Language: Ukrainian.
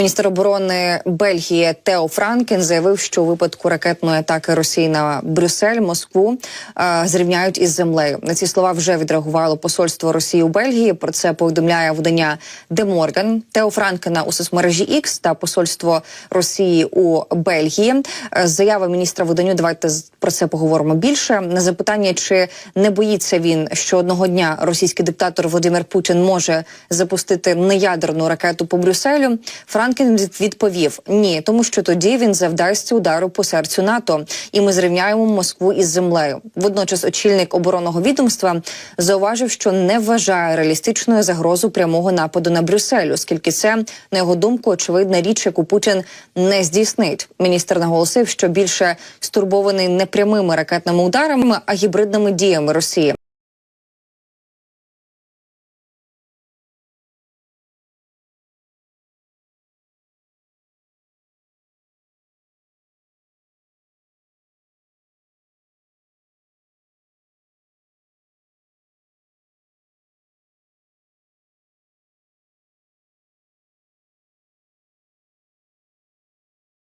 Міністр оборони Бельгії Тео Франкен заявив, що у випадку ракетної атаки Росії на Брюссель, Москву е, зрівняють із землею. На ці слова вже відреагувало посольство Росії у Бельгії. Про це повідомляє видання Де Морган. Тео Франкена у соцмережі X та посольство Росії у Бельгії. Е, Заява міністра виданню. Давайте про це поговоримо більше. На запитання, чи не боїться він, що одного дня російський диктатор Володимир Путін може запустити неядерну ракету по Брюсселю. Франкен від- відповів ні, тому що тоді він завдасться удару по серцю НАТО, і ми зрівняємо Москву із землею. Водночас, очільник оборонного відомства зауважив, що не вважає реалістичною загрозу прямого нападу на Брюссель, оскільки це на його думку очевидна річ, яку Путін не здійснить. Міністр наголосив, що більше стурбований не прямими ракетними ударами, а гібридними діями Росії.